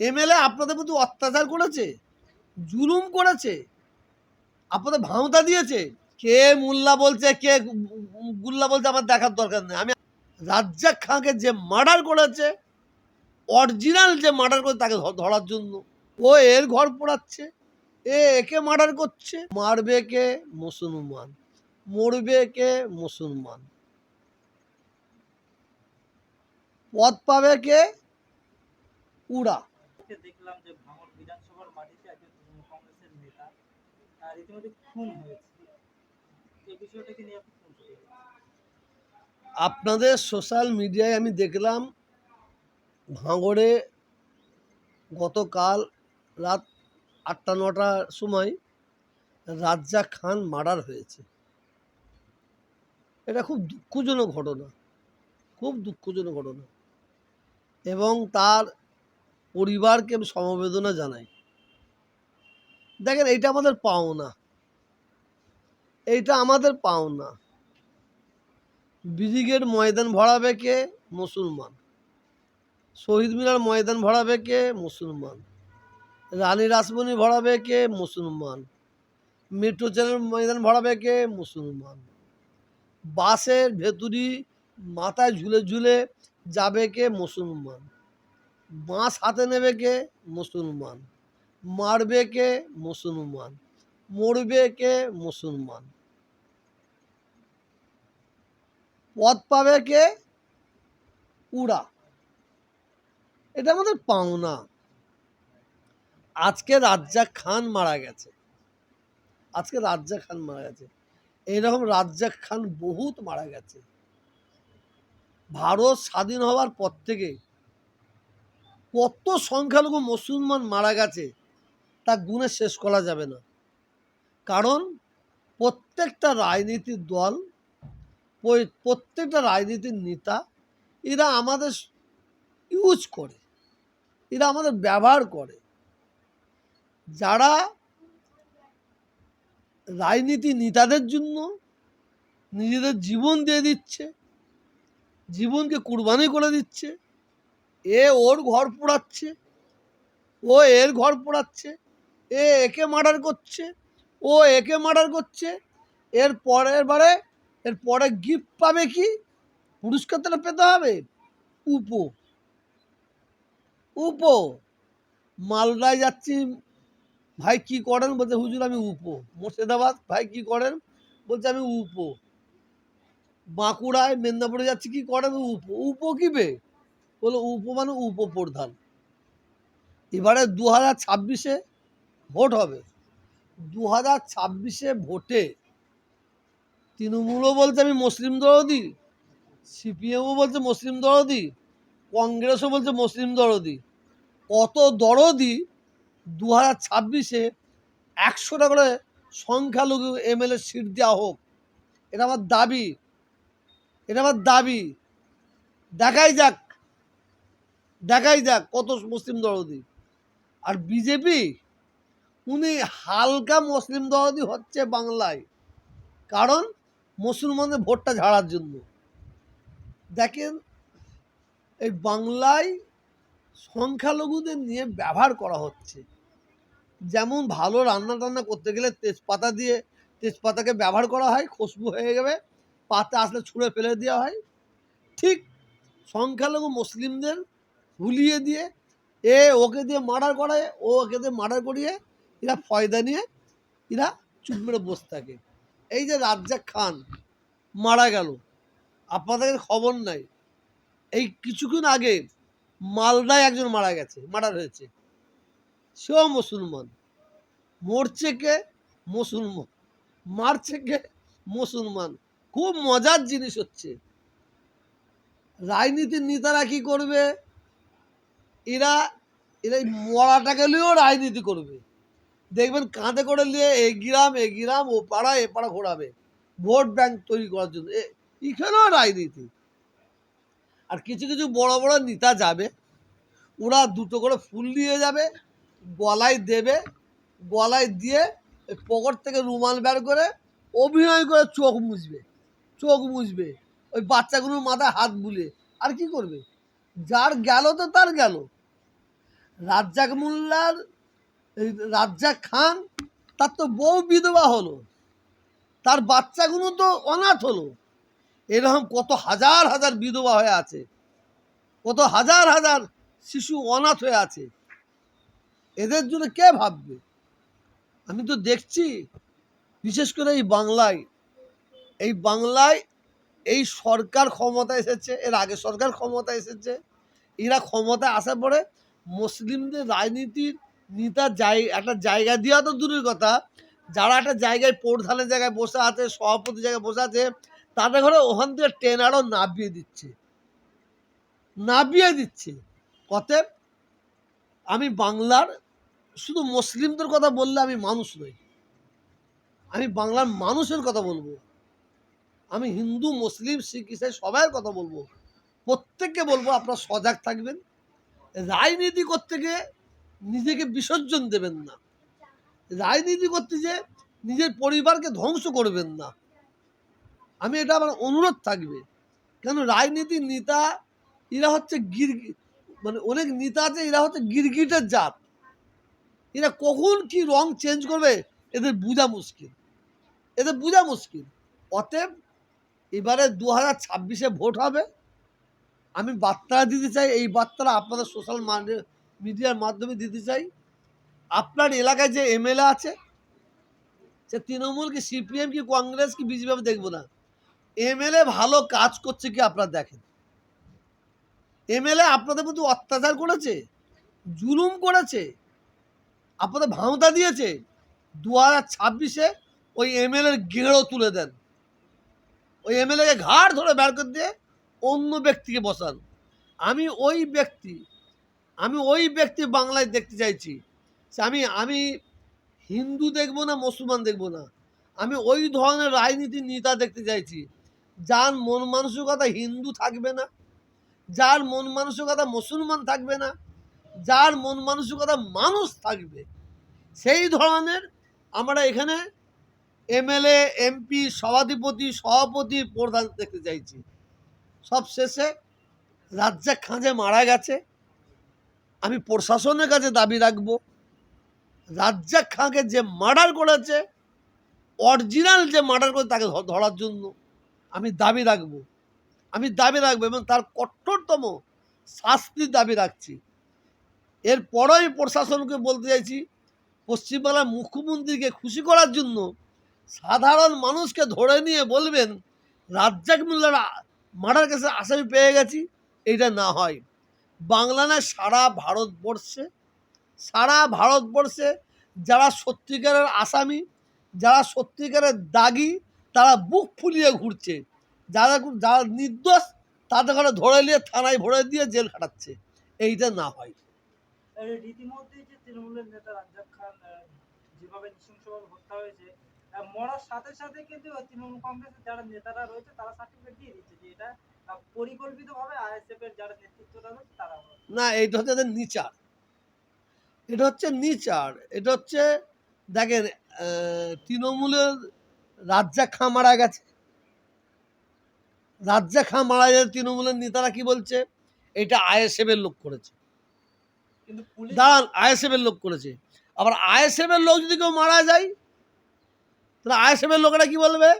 MLA আপনাদের প্রতি অত্যাচার করেছে, জুলুম করেছে, আপনাদের ভাঁওতা দিয়েছে। কে মোল্লা বলছে, কে গুল্লা বলছে আমার দেখার দরকার নেই। আমি রাজ্জাক খাঁকে যে মার্ডার করেছে, অরিজিনাল যে মার্ডার করে তাকে ধরার জন্য। ও এর ঘর পোড়াচ্ছে, এ একে মার্ডার করছে। মারবে কে? মুসলমান। মরবে কে? মুসলমান। পথ পাবে কে? উড়া। আজকে দেখলাম যে ভাঙড় বিধানসভার মাটিতে একজন তৃণমূল কংগ্রেসের নেতা তার রীতিমতো খুন হয়েছে। এই বিষয়টাকে নিয়ে আপনি আপনাদের সোশ্যাল মিডিয়ায় আমি দেখলাম, ভাঙড়ে গতকাল রাত আটটা নটার সময় রাজ্জাক খান মার্ডার হয়েছে। এটা খুব দুঃখজনক ঘটনা, খুব দুঃখজনক ঘটনা। এবং তার পরিবারকে আমি সমবেদনা জানাই। দেখেন, এইটা আমাদের পাওনা। এইটা আমাদের পাওনা। ব্রিগেড ময়দান ভরাবে কে? মুসলমান। শহীদ মিনার ময়দান ভরাবে কে? মুসলমান। রানী রাসমণি ভরাবে কে? মুসলমান। মেট্রো চ্যানেল ময়দান ভরাবে কে? মুসলমান। বাসের ভেতুরি মাথায় ঝুলে ঝুলে যাবে কে? মুসলমান। বাঁশ হাতে নেবে কে? মুসলমান। মারবে কে? মুসলমান। মরবে কে? মুসলমান। পথ পাবে কে? উড়া। এটা আমাদের পাওনা। আজকে রাজ্জাক খান মারা গেছে। আজকে রাজ্জাক খান মারা গেছে। এইরকম রাজ্জাক খান বহুত মারা গেছে। ভারত স্বাধীন হওয়ার পর থেকে কত সংখ্যালঘু মুসলমান মারা গেছে তা গুণে শেষ করা যাবে না। কারণ প্রত্যেকটা রাজনীতির দল প্রত্যেকটা রাজনীতির নেতা, এরা আমাদের ইউজ করে, এরা আমাদের ব্যবহার করে। যারা রাজনীতি নেতাদের জন্য নিজেদের জীবন দিয়ে দিচ্ছে, জীবনকে কুরবানি করে দিচ্ছে এ ওর ঘর পোড়াচ্ছে, ও এর ঘর পোড়াচ্ছে, এ একে মার্ডার করছে, ও একে মার্ডার করছে, এর পরের বারে, এর পরে গিফট পাবে কি? পুরস্কার তাহলে পেতে হবে? উপো। উপো। মালদায় যাচ্ছি, ভাই কি করেন? বলছে, হুজুর, আমি উপো। মুর্শিদাবাদ, ভাই কি করেন? বলছে, আমি উপো। বাঁকুড়ায়, মেদিনীপুরে যাচ্ছি, কি করেন? উপো। উপো কি বে? বলে উপো মানে উপ এবারে দু হাজার ছাব্বিশে ভোট হবে। দু হাজার ছাব্বিশে ভোটে তৃণমূলও বলছে আমি মুসলিম দরদি, সিপিএমও বলছে মুসলিম দরদি, কংগ্রেসও বলছে মুসলিম দরদি। কত দরদি দু হাজার ছাব্বিশে একশোটা করে সংখ্যালঘু এমএলএ সিট দেওয়া হোক। এটা আমার দাবি। এটা আমার দাবি। দেখাই যাক দেখাই যাক কত মুসলিম দরদি। আর বিজেপি, উনি হালকা মুসলিম দরদি হচ্ছে বাংলায়। কারণ মুসলমানের ভোটটা ঝাড়ার জন্য। দেখেন, এই বাংলায় সংখ্যালঘুদের নিয়ে ব্যবহার করা হচ্ছে। যেমন ভালো রান্না টান্না করতে গেলে তেজপাতা দিয়ে, তেজপাতাকে ব্যবহার করা হয়, খুশবু হয়ে যাবে, পাতা আসলে ছুঁড়ে ফেলে দেওয়া হয়। ঠিক সংখ্যালঘু মুসলিমদের ভুলিয়ে দিয়ে এ ওকে দিয়ে মার্ডার করায়, ও ওকে দিয়ে মার্ডার করিয়ে এরা ফয়দা নিয়ে এরা চুপ মেরে বসে থাকে। এই যে রাজ্জাক খান মারা গেল, আপনাদের খবর নাই। এই কিছুক্ষণ আগে মালদায় একজন মারা গেছে, মার্ডার হয়েছে। সেও মুসলমান, মরছে কে? মুসলমান, মারছে কে? মুসলমান। খুব মজার জিনিস হচ্ছে, রাজনীতির নেতারা কি করবে? এরা এরা মরাটাকে নিয়েও রাজনীতি করবে। দেখবেন কাঁধে করে নিয়ে এ গ্রাম এ গ্রাম, ও পাড়া, এ পাড়া ঘোরাবে। ভোট ব্যাংক তৈরি করার জন্য। এখানেও রাজনীতি। আর কিছু কিছু বড় বড় নেতা যাবে, ওরা দুটো করে ফুল নিয়ে যাবে, গলায় দেবে, গলায় দিয়ে পকেট থেকে রুমাল বের করে অভিনয় করে চোখ মুছবে চোখ মুছবে। ওই বাচ্চাগুলোর মাথায় হাত বুলে আর কি করবে? যার গেল তো তার গেল। রাজ্জাক মোল্লার রাজ্জাক খান, তার তো বউ বিধবা হলো। তার বাচ্চাগুলো তো অনাথ হলো। এরকম কত হাজার হাজার বিধবা হয়ে আছে। কত হাজার হাজার শিশু অনাথ হয়ে আছে। এদের জন্য কে ভাববে? আমি তো দেখছি, বিশেষ করে এই বাংলায়। এই বাংলায় এই সরকার ক্ষমতা এসেছে, এর আগে সরকার ক্ষমতা এসেছে, এরা ক্ষমতা আসার পরে মুসলিমদের রাজনীতির নেতার জায়, একটা জায়গা দেওয়া তো দূরের কথা। যারা একটা জায়গায় প্রধানের জায়গায় বসে আছে সভাপতি জায়গায় বসে আছে, তাদের ঘরে ওখান থেকে ট্রেন আরও নাবিয়ে দিচ্ছে। নাবিয়ে দিচ্ছে। অতএব আমি বাংলার শুধু মুসলিমদের কথা বললে আমি মানুষ নই। আমি বাংলার মানুষের কথা বলব। আমি হিন্দু, মুসলিম, শিখ ইসাই সবার কথা বলব। প্রত্যেককে বলব আপনারা সজাগ থাকবেন। রাজনীতি করতে গিয়ে নিজেকে বিসর্জন দেবেন না। রাজনীতি করতে যে নিজের পরিবারকে ধ্বংস করবেন না। আমি এটা আমার অনুরোধ থাকবে। কেন রাজনীতির নেতা, এরা হচ্ছে গির মানে অনেক নেতা আছে, এরা হচ্ছে গিরগিটের জাত। এরা কখন কি রং চেঞ্জ করবে, এদের বোঝা মুশকিল। এদের বোঝা মুশকিল। অতএব এবারে দু হাজার ছাব্বিশে ভোট হবে। আমি বার্তা দিতে চাই, এই বার্তাটা আপনাদের সোশ্যাল মিডিয়ার মাধ্যমে দিতে চাই। আপনার এলাকায় যে এমএলএ আছে, সে তৃণমূল কি সিপিএম কি, কংগ্রেস কি বিজেপি আমি দেখব না। এমএলএ ভালো কাজ করছে কি আপনারা দেখেন? এমএলএ আপনাদের প্রতি অত্যাচার করেছে, জুলুম করেছে, আপনাদের ভাঁওতা দিয়েছে। দু হাজার ছাব্বিশে ওই এমএলএর গেঁড়ো তুলে দেন। ওই এমএলএকে ঘাড় ধরে বের করে দিয়ে অন্য ব্যক্তিকে বসান। আমি ওই ব্যক্তি, আমি ওই ব্যক্তি বাংলায় দেখতে চাইছি। আমি আমি হিন্দু দেখব না, মুসলমান দেখব না। আমি ওই ধরনের রাজনীতির নেতা দেখতে চাইছি। যার মন মানসিকতা হিন্দু থাকবে না, যার মন মানসিকতা মুসলমান থাকবে না, যার মন মানসিকতা মানুষ থাকবে। সেই ধরনের আমরা এখানে এমএলএ, এমপি, সভাধিপতি, সভাপতি প্রধান দেখতে চাইছি। সব শেষে রাজ্জাক খাঁজে মারা গেছে। আমি প্রশাসনের কাছে দাবি রাখব, রাজ্জাক খাঁকে যে মার্ডার করেছে, অরিজিনাল যে মার্ডার করে তাকে ধরার জন্য আমি দাবি রাখব। আমি দাবি রাখব এবং তার কঠোরতম শাস্তির দাবি রাখছি। এরপরও আমি প্রশাসনকে বলতে চাইছি, পশ্চিমবাংলার মুখ্যমন্ত্রীকে খুশি করার জন্য সাধারণ মানুষকে ধরে নিয়ে বলবেন, রাজ্জাক মোল্লার মার্ডার কেসে আসামি পেয়ে গেছি এইটা না হয়। বাংলা না, সারা ভারতবর্ষে সারা ভারতবর্ষে যারা সত্যিকারের আসামি, যারা সত্যিকারের দাগি, তারা বুক ফুলিয়ে ঘুরছে। যারা যারা নির্দোষ, তাদের ঘরে ধরে নিয়ে থানায় ভরে দিয়ে জেল খাটাচ্ছে। এইটা না হয়। রীতিমধ্যে যে তৃণমূলের নেতা রাজ্জাক খান যেভাবে নৃশংসভাবে হত্যা হয়েছে মরার সাথে সাথে কিন্তু তৃণমূল কংগ্রেসের যারা নেতারা রয়েছে তারা সার্টিফিকেট দিয়ে দিচ্ছে যে এটা পরিকল্পিতভাবে আইএসএফ এর যারা রয়েছে তারা না এটা হচ্ছে নিচার। এটা হচ্ছে নিচার। এটা হচ্ছে দেখেন তৃণমূলের রাজ্জাক খাঁ মারা গেছে। রাজ্জাক খাঁ মারা গেছে তৃণমূলের নেতারা কি বলছে? এটা আইএসএফ এর লোক করেছে। দাঁড়ান আইএসএফ এর লোক করেছে। আবার আইএসএফ এর লোক যদি কেউ মারা যায় তাহলে আইএসএফ এর লোকেরা কি বলবে?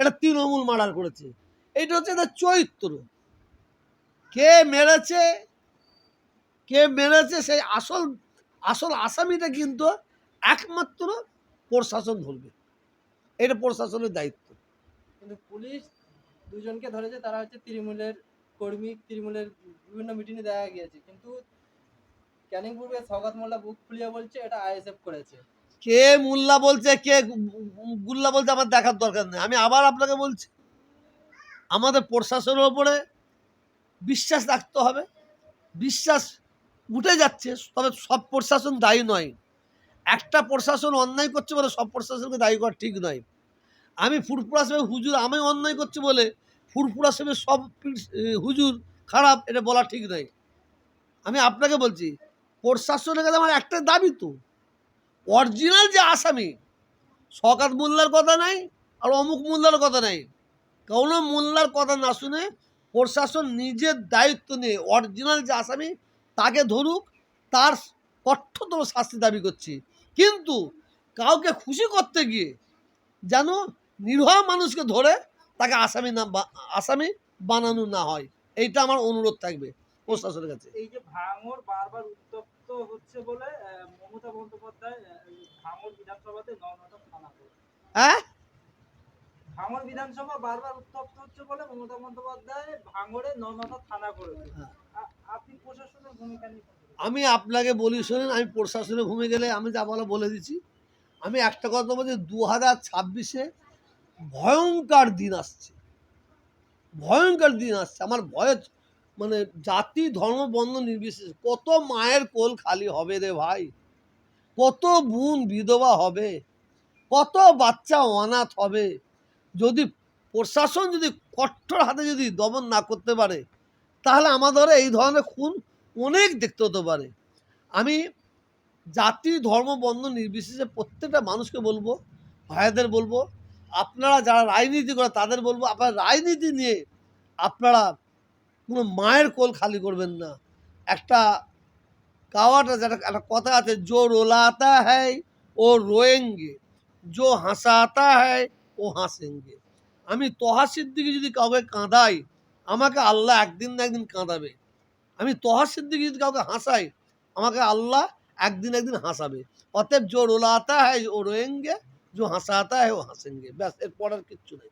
এটা তৃণমূল মার্ডার করেছে। এইটা হচ্ছে এদের চরিত্র। কে মেরেছে? কে মেরেছে? সেই আসল আসল আসামিটা কিন্তু একমাত্র প্রশাসন ধরবে। এটা প্রশাসনের দায়িত্ব। কিন্তু পুলিশ দুজনকে ধরেছে, তারা হচ্ছে তৃণমূলের কর্মী, তৃণমূলের বিভিন্ন মিটিংয়ে দেখা গিয়েছে। কিন্তু ক্যানিং পূর্বে সৌগত মোল্লা বুক খুলিয়ে বলছে, এটা আইএসএফ করেছে। কে মোল্লা বলছে, কে গুল্লা বলছে আমার দেখার দরকার নেই। আমি আবার আপনাকে বলছি, আমাদের প্রশাসনের ওপরে বিশ্বাস রাখতে হবে। বিশ্বাস উঠে যাচ্ছে, তবে সব প্রশাসন দায়ী নয়। একটা প্রশাসন অন্যায় করছে বলে সব প্রশাসনকে দায়ী করা ঠিক নয়। আমি ফুরফুরা সাহেব, হুজুর আমি অন্যায় করছি বলে ফুরফুরা সাহেবের সব হুজুর খারাপ, এটা বলা ঠিক নয়। আমি আপনাকে বলছি, প্রশাসনের কাছে আমার একটা দাবি তো। অরিজিনাল যে আসামি শকাত মোল্লার কথা নাই আর অমুক মোল্লার কথা নাই। কোনো মোল্লার কথা না শুনে প্রশাসন নিজের দায়িত্ব নিয়ে অরিজিনাল যে আসামি, তাকে ধরুক, তার কঠোরতম শাস্তি দাবি করছি। কিন্তু কাউকে খুশি করতে গিয়ে যেন নির্ভয় মানুষকে ধরে তাকে আসামি না আসামি বানানো না হয়, এইটা আমার অনুরোধ থাকবে প্রশাসনের কাছে। এই যে ভাঙর বারবার উত্তপ্ত হচ্ছে বলে মমতা বন্দ্যোপাধ্যায় ভাঙর বিধানসভাতে নর্মদা থানা হ্যাঁ? ভাঙর বিধানসভা বারবার উত্তপ্ত হচ্ছে বলে মমতা বন্দ্যোপাধ্যায় ভাঙরে নর্মদা থানা করেছে হ্যাঁ। আপনি প্রশাসনের ভূমিকা নিয়ে আমি আপনাকে বলি শোনেন আমি প্রশাসনে ঘুমে গেলে আমি যা বলা বলে দিচ্ছি। আমি একটা কথা বলছি দু হাজার ছাব্বিশে ভয়ঙ্কর দিন আসছে। ভয়ঙ্কর দিন আসছে। আমার ভয় মানে জাতি, ধর্ম বন্ধ নির্বিশেষে কত মায়ের কোল খালি হবে রে ভাই? কত বোন বিধবা হবে? কত বাচ্চা অনাথ হবে? যদি প্রশাসন যদি কঠোর হাতে যদি দমন না করতে পারে, তাহলে আমাদের এই ধরনের খুন অনেক দেখতে হতে পারে। আমি জাতি, ধর্ম বন্ধ নির্বিশেষে প্রত্যেকটা মানুষকে বলব, ভাইদের বলব, আপনারা যারা রাজনীতি করে তাদের বলব, আপনারা রাজনীতি নিয়ে আপনারা কোনো মায়ের কোল খালি করবেন না। একটা কাওয়াটা যেটা একটা কথা আছে, জো রোলাতা হ্যায়, ও রোয়েঙ্গে। জো হাসাতা হ্যায়, ও হাসেঙ্গে। আমি তহা সিদ্দিকি যদি কাউকে কাঁদাই, আমাকে আল্লাহ একদিন না একদিন কাঁদাবে। আমি তহা সিদ্দিকি যদি কাউকে হাসাই, আমাকে আল্লাহ একদিন একদিন হাসাবে। অতএব জো রোলাতা হ্যায়, ও রোয়েঙ্গে, জো হাসাতা হ্যায়, ও হাসেঙ্গে। ব্যাস এর পরের কিচ্ছু নেই।